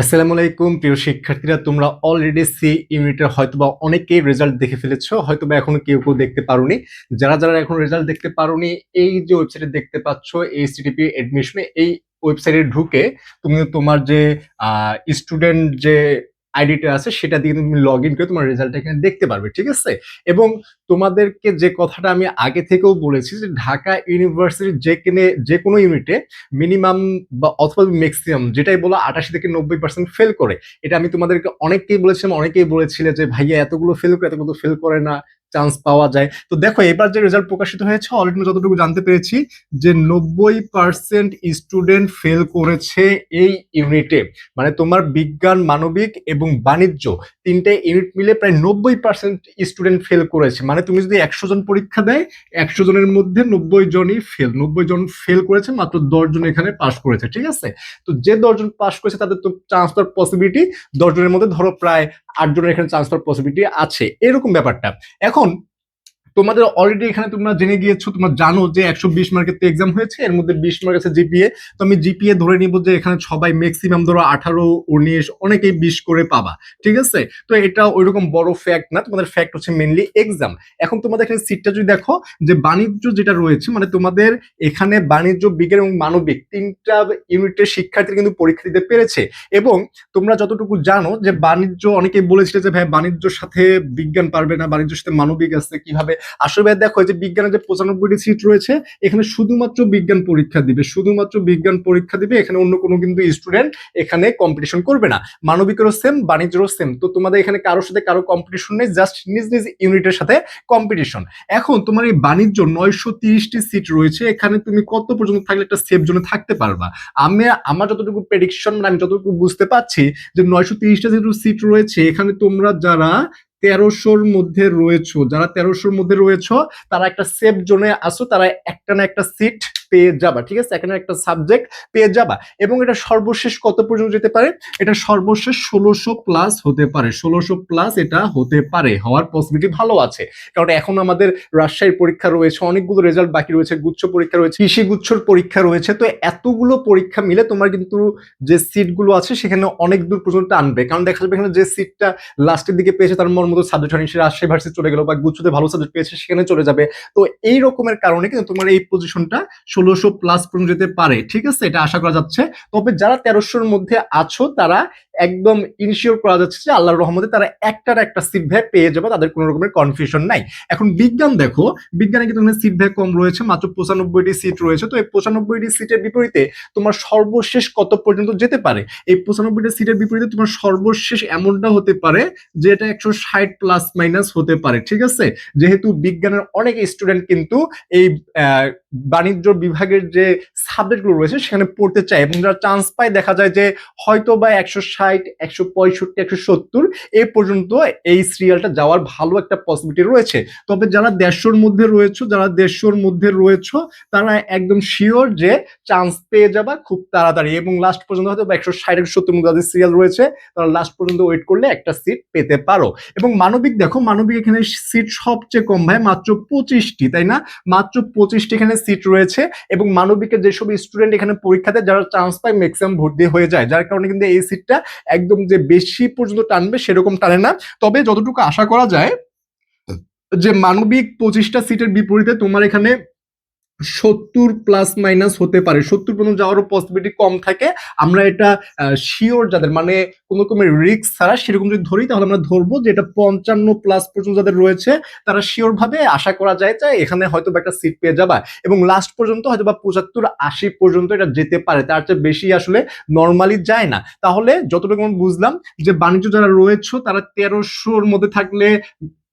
আসসালামু আলাইকুম, প্রিয় শিক্ষার্থীরা, তোমরা অলরেডি সি ইউনিটের হয়তোবা অনেকেই রেজাল্ট দেখে ফেলেছো, হয়তোবা এখনও কেউ কেউ দেখতে পারোনি। যারা যারা এখন রেজাল্ট দেখতে পারোনি, এই যে ওয়েবসাইটে দেখতে পাচ্ছ এই সিটিপি এডমিশনে এই ওয়েবসাইটে ঢুকে তুমি তোমার যে স্টুডেন্ট যে আইডিটা আছে, সেটা দিয়ে তুমি লগ ইন করে তোমার রেজাল্ট এখানে দেখতে পারবে, ঠিক আছে? এবং তোমাদেরকে যে কথাটা আমি আগে থেকেও বলেছি যে ঢাকা ইউনিভার্সিটির যে কিনে, যে কোনো ইউনিটে মিনিমাম বা অথবা ম্যাক্সিমাম যেটাই বলো আটাশি থেকে নব্বই পার্সেন্ট ফেল করে। এটা আমি তোমাদেরকে অনেককেই বলেছিলাম, অনেকেই বলেছিলে যে ভাইয়া এতগুলো ফেল করে, এতগুলো ফেল করে না। চান্স পাওয়া যায়। তো দেখো এবার যে রেজাল্ট প্রকাশিত হয়েছে অলরেডি আমি যতটুকু জানতে পেরেছি যে নব্বই পার্সেন্ট স্টুডেন্ট ফেল করেছে এই ইউনিটে মানে তোমার বিজ্ঞান, মানবিক এবং বাণিজ্য তিনটে ইউনিট মিলে প্রায় নব্বই পার্সেন্ট স্টুডেন্ট ফেল করেছে। মানে তুমি যদি একশো জন পরীক্ষা দেয়, একশো জনের মধ্যে নব্বই জনই ফেল নব্বই জন ফেল করেছে, মাত্র দশ জন এখানে পাশ করেছে, ঠিক আছে? তো যে দশজন পাশ করেছে, তাদের তো পাওয়ার পসিবিলিটি দশ জনের মধ্যে ধরো প্রায় আট জনের এখানে ট্রান্সফার পসিবিলিটি আছে। এরকম ব্যাপারটা। এখন তোমাদের অলরেডি এখানে তোমরা জেনে গিয়েছো, তোমরা জানো যে একশো বিশ মার্কের তো এক্সাম হয়েছে, এর মধ্যে বিশ মার্ক আছে জিপিএ তো আমি জিপিএ ধরে নিব যে এখানে সবাই ম্যাক্সিমাম ধরো আঠারো, উনিশ, অনেকেই বিশ করে পাবা, ঠিক আছে? তো এটা ওইরকম বড় ফ্যাক্ট না, তোমাদের ফ্যাক্ট হচ্ছে মেনলি এক্সাম এখন তোমাদের এখানে সিটটা যদি দেখো, যে বাণিজ্য যেটা রয়েছে মানে তোমাদের এখানে বাণিজ্য, বিজ্ঞান এবং মানবিক তিনটা ইউনিটের শিক্ষার্থী কিন্তু পরীক্ষা দিতে পেরেছে। এবং তোমরা যতটুকু জানো যে বাণিজ্য, অনেকেই বলেছিল যে ভাই বাণিজ্যর সাথে বিজ্ঞান পারবে না, বাণিজ্যের সাথে মানবিক আছে, কীভাবে আসলে দেখো যে বিজ্ঞানের যে পঁচানব্বইটি সিট রয়েছে, এখানে শুধুমাত্র বিজ্ঞান পরীক্ষা দিবে। শুধুমাত্র বিজ্ঞান পরীক্ষা দিবে, এখানে অন্য কোনো কিন্তু স্টুডেন্ট এখানে কম্পিটিশন করবে না। মানবিকেরও সেম বাণিজ্যেরও সেম তো তোমাদের এখানে কারোর সাথে কারও কম্পিটিশন নেই জাস্ট নিজ নিজ ইউনিটের সাথে কম্পিটিশন এখন তোমার এই বাণিজ্য নয়শো তিরিশটি সিট রয়েছে, এখানে তুমি কত পর্যন্ত থাকলে একটা সেফ জোনে থাকতে পারবা? আমি, আমার যতটুকু প্রেডিকশন মানে আমি যতটুকু বুঝতে পারছি যে নয়শো তিরিশটা যেহেতু সিট রয়েছে, এখানে তোমরা যারা তেরোশোর মধ্যে রয়েছো, যারা তেরোশোর মধ্যে রয়েছো, তারা একটা সেফ জোনে আসো, তারা একটা না একটা সিট পেয়ে যাবা, ঠিক আছে? এখানে একটা সাবজেক্ট পেয়ে যাবা এবং এটা সর্বশেষ কত পর্যন্ত যেতে পারে? এটা সর্বশেষ ষোলোশো প্লাস হতে পারে। ষোলোশো প্লাস এটা হতে পারে। হওয়ার পসিবিলিটি ভালো আছে। কারণ এখন আমাদের রাজশাহীর পরীক্ষা রয়েছে, অনেকগুলো রেজাল্ট বাকি রয়েছে, গুচ্ছ পরীক্ষা রয়েছে, কৃষি গুচ্ছর পরীক্ষা রয়েছে। তো এতগুলো পরীক্ষা মিলে তোমার কিন্তু যে সিটগুলো আছে, সেখানে অনেক দূর পর্যন্ত আনবে। কারণ দেখা যাবে এখানে যে সিটটা লাস্টের দিকে পেয়েছে, তার মন মতো সাবজেক্ট হয়নি, সে রাজশাহী ভার্সিটি চলে গেল বা গুচ্ছতে ভালো সাবজেক্ট পেয়েছে, সেখানে চলে যাবে। তো এই রকমের কারণে কিন্তু তোমার এই পজিশনটা ষোলোশো প্লাস পর্যন্ত যেতে পারে, ঠিক আছে? এটা আশা করা যাচ্ছে। তবে যারা তেরোশোর মধ্যে আছো, তারা একদম ইনশিওর করা যাচ্ছে যে আল্লাহর রহমতে তারা একটার একটা সিট ভ্যাগ পেয়ে যাবে, তাদের কোনো রকমের কনফিউশন নাই। এখন বিজ্ঞান দেখো, বিজ্ঞানে কিন্তু সিট কম রয়েছে, মাত্র পঁচানব্বইটি সিট রয়েছে। তো এই পঁচানব্বইটি সিটের বিপরীতে তোমার সর্বশেষ কত পর্যন্ত যেতে পারে? এই পঁচানব্বইটি সিটের বিপরীতে তোমার সর্বশেষ এমনটা হতে পারে যে এটা একশো ষাট প্লাস মাইনাস হতে পারে, ঠিক আছে? যেহেতু বিজ্ঞানের অনেক স্টুডেন্ট কিন্তু এই বাণিজ্য বিভাগের যে সাবজেক্টগুলো রয়েছে সেখানে পড়তে চায় এবং যারা চান্স পায়, দেখা যায় যে হয়তো বা একশো ষাট, একশো পঁয়ষট্টি, একশো সত্তর এ পর্যন্ত এই সিরিয়ালটা যাওয়ার ভালো একটা পসিবিলিটি রয়েছে। তবে যারা দেড়শোর মধ্যে রয়েছে, যারা দেড়শোর মধ্যে রয়েছে, তারা একদম শিওর যে চান্স পেয়ে যাবা খুব তাড়াতাড়ি এবং লাস্ট পর্যন্ত হয়তো বা একশো ষাট, একশো সত্তর মধ্যে যাদের সিরিয়াল রয়েছে, তারা লাস্ট পর্যন্ত ওয়েট করলে একটা সিট পেতে পারো। এবং মানবিক দেখো, মানবিক এখানে সিট সবচেয়ে কম ভাই, মাত্র পঁচিশটি, তাই না? মাত্র পঁচিশটি এখানে সিট রয়েছে। এবং মানবিকের যেসব স্টুডেন্ট এখানে পরীক্ষাতে, যারা চান্স পায় ম্যাক্সিমাম ভর্তি হয়ে যায়, যার কারণে কিন্তু এই সিটটা একদম যে বেশি পর্যন্ত টানবে সেরকম টানে না। তবে যতটুকু আশা করা যায়, যে মানবিক পঁচিশটা সিটের বিপরীতে তোমার এখানে সত্তর প্লাস মাইনাস হতে পারে। সত্তর পর্যন্ত যাওয়ারও পসিবিলিটি কম থাকে। আমরা এটা শিওর যাদের মানে কোনো রকমের রিস্ক ছাড়া সেরকম যদি ধরি, তাহলে আমরা ধরবো যে এটা পঞ্চান্ন প্লাস পর্যন্ত যাদের রয়েছে, তারা শিওর ভাবে আশা করা যায় যে এখানে হয়তো বা একটা সিট পেয়ে যাবা। এবং লাস্ট পর্যন্ত হয়তো বা পঁচাত্তর, আশি পর্যন্ত এটা যেতে পারে। তার চেয়ে বেশি আসলে নর্মালি যায় না। তাহলে যতটুকু আমি বুঝলাম, যে বাণিজ্য যারা রয়েছে, তারা তেরোশোর মধ্যে থাকলে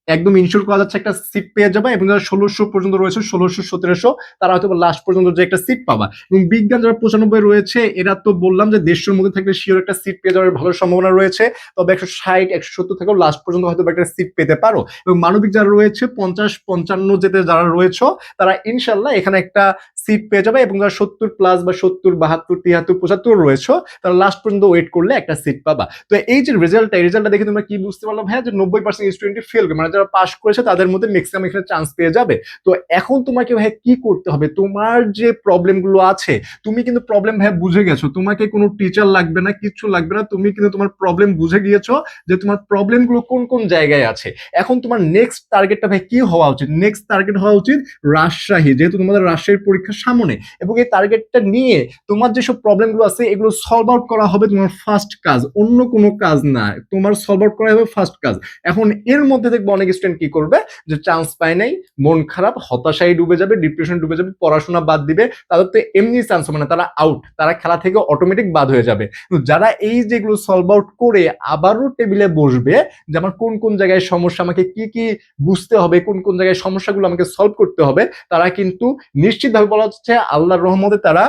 একদম ইনশিওর করা যাচ্ছে একটা সিট পেয়ে যাবে এবং যারা ষোলোশো পর্যন্ত রয়েছে, ষোলোশো, সতেরোশো, তারা হয়তো লাস্ট পর্যন্ত যে একটা সিট পাবা। এবং বিজ্ঞান যারা পঁচানব্বই রয়েছে, এরা তো বললাম যে দেড়শোর মধ্যে থাকলে শিওর একটা সিট পেয়ে যাওয়ার ভালো সম্ভাবনা রয়েছে। তবে একশো ষাট, একশো সত্তর থেকেও লাস্ট পর্যন্ত হয়তো একটা সিট পেতে পারো। এবং মানবিক যারা রয়েছে, পঞ্চাশ, পঞ্চান্ন যেতে যারা রয়েছে, তারা ইনশাল্লাহ এখানে একটা সিট পেয়ে যাবে এবং যারা সত্তর প্লাস বা সত্তর, বাহাত্তর তিয়াত্তর পঁচাত্তর রয়েছে, তারা লাস্ট পর্যন্ত ওয়েট করলে একটা সিট পাবা। তো এই যে রেজাল্টটা এই রেজাল্টটা দেখে তোমরা কি বুঝতে পারলাম? হ্যাঁ যে নব্বই পার্সেন্ট স্টুডেন্ট ফেল করবে মানে যারা পাস করেছে তাদের মধ্যে ম্যাক্সিমাম এখানে চান্স পেয়ে যাবে। তো এখন তোমাকে ভাই কি করতে হবে? তোমার যে প্রবলেমগুলো আছে, তুমি কিন্তু প্রবলেম ভাই বুঝে গেছো। তোমাকে কোনো টিচার লাগবে না, কিছু লাগবে না, তুমি কিন্তু তোমার প্রবলেম বুঝে গিয়েছো যে তোমার প্রবলেমগুলো কোন কোন জায়গায় আছে। এখন তোমার নেক্সট টার্গেটটা ভাই কি হওয়া উচিত? নেক্সট টার্গেট হওয়া উচিত রাজশাহী। যেহেতু তোমাদের রাজশাহীর পরীক্ষার সামনে এবং এই টার্গেটটা নিয়ে তোমার যেসব প্রবলেমগুলো আছে, এগুলো সলভ আউট করা হবে তোমার ফার্স্ট কাজ। অন্য কোনো কাজ না। তোমার সলভ আউট করা হবে ফার্স্ট কাজ। এখন এর মধ্যে দেখব অনেক স্টুডেন্ট কি করবে? যে চান্স পায় নাই, মন খারাপ, হতাশায় ডুবে যাবে ডিপ্রেশন ডুবে যাবে, পড়াশোনা বাদ দিবে, তাদের তো এমনি চান্স হবে না। তারা আউট তারা খেলা থেকে অটোমেটিক বাদ হয়ে যাবে। যারা এই যেগুলো সলভ আউট করে আবারও টেবিলে বসবে, যে আমার কোন কোন জায়গায় সমস্যা, আমাকে কি কি বুঝতে হবে, কোন কোন জায়গায় সমস্যাগুলো আমাকে সলভ করতে হবে, তারা কিন্তু নিশ্চিতভাবে বলা হচ্ছে আল্লাহর রহমতে তারা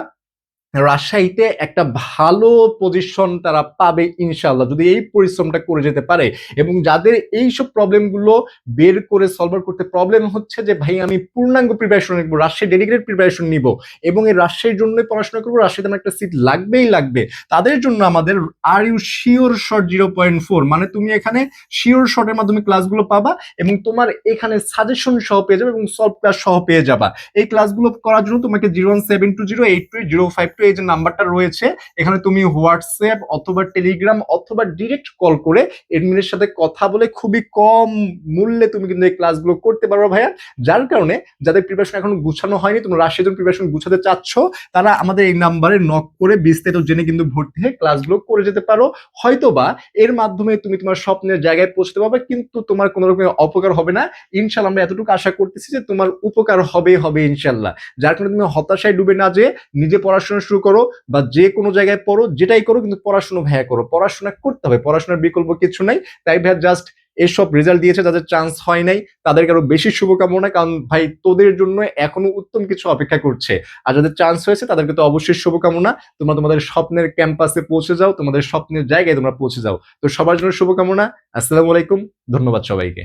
রাজশাহীতে একটা ভালো পজিশন তারা পাবে ইনশাল্লাহ যদি এই পরিশ্রমটা করে যেতে পারে। এবং যাদের এই এইসব প্রবলেমগুলো বের করে সলভ করতে প্রবলেম হচ্ছে যে, ভাই, আমি পূর্ণাঙ্গ প্রিপারেশন নিব, রাজশাহী ডেডিকেটেড প্রিপারেশন নিব। এবং এই রাজশাহীর জন্যই পড়াশোনা করব, রাজশাহীতে আমার একটা সিট লাগবেই লাগবে। তাদের জন্য আমাদের are you sure short zero point four মানে তুমি এখানে শিওর শর্টের মাধ্যমে ক্লাসগুলো পাবা এবং তোমার এখানে সাজেশন সহ পেয়ে যাবে এবং সলভ ক্লাস সহ পেয়ে যাবা। এই ক্লাসগুলো করার জন্য তোমাকে zero one seven two zero eight two zero five two এই যে নাম্বারটা রয়েছে। এখানে তুমি হোয়াটসঅ্যাপ অথবা টেলিগ্রাম অথবা ডিরেক্ট কল করে এডমিনের সাথে কথা বলে খুবই কম মূল্যে তুমি কিন্তু এই ক্লাসগুলো করতে পারো ভাইয়া। যার কারণে যাদের প্রিপারেশন এখন গুছানো হয়নি, তোমরা রাশিয়ার প্রিপারেশন গুছাতে চাচ্ছ, তারা আমাদের এই নাম্বারে নক করে বিস্তারিত জেনে কিন্তু ভর্তি হয়ে ক্লাসগুলো করে যেতে পারো। হয়তোবা এর মাধ্যমে তুমি তোমার স্বপ্নের জায়গায় পৌঁছতে পারবে, কিন্তু তোমার কোনো রকমের অপকার হবে না। ইনশাল্লাহ আমরা এতটুকু আশা করতেছি যে তোমার উপকার হবে হবে ইনশাল্লাহ যার কারণে তুমি হতাশায় ডুবে না যে, নিজে পড়াশোনা শুরু করো বা যে কোনো জায়গায় পড়ো, যেটাই করো, কিন্তু পড়াশোনা ভাইয়া করো। পড়াশোনা করতে হবে, পড়াশোনার বিকল্প কিছু নাই। তাই ভাইয়া জাস্ট এসব রেজাল্ট দিয়েছে, যাদের চান্স হয় নাই, তাদেরকে আরও বেশি শুভকামনা, কারণ ভাই তোদের জন্য এখনও উত্তম কিছু অপেক্ষা করছে। আর যাদের চান্স হয়েছে, তাদেরকে তো অবশ্যই শুভকামনা। তোমরা তোমাদের স্বপ্নের ক্যাম্পাসে পৌঁছে যাও, তোমাদের স্বপ্নের জায়গায় তোমরা পৌঁছে যাও। তো সবার জন্য শুভকামনা। আসসালামু আলাইকুম। ধন্যবাদ সবাইকে।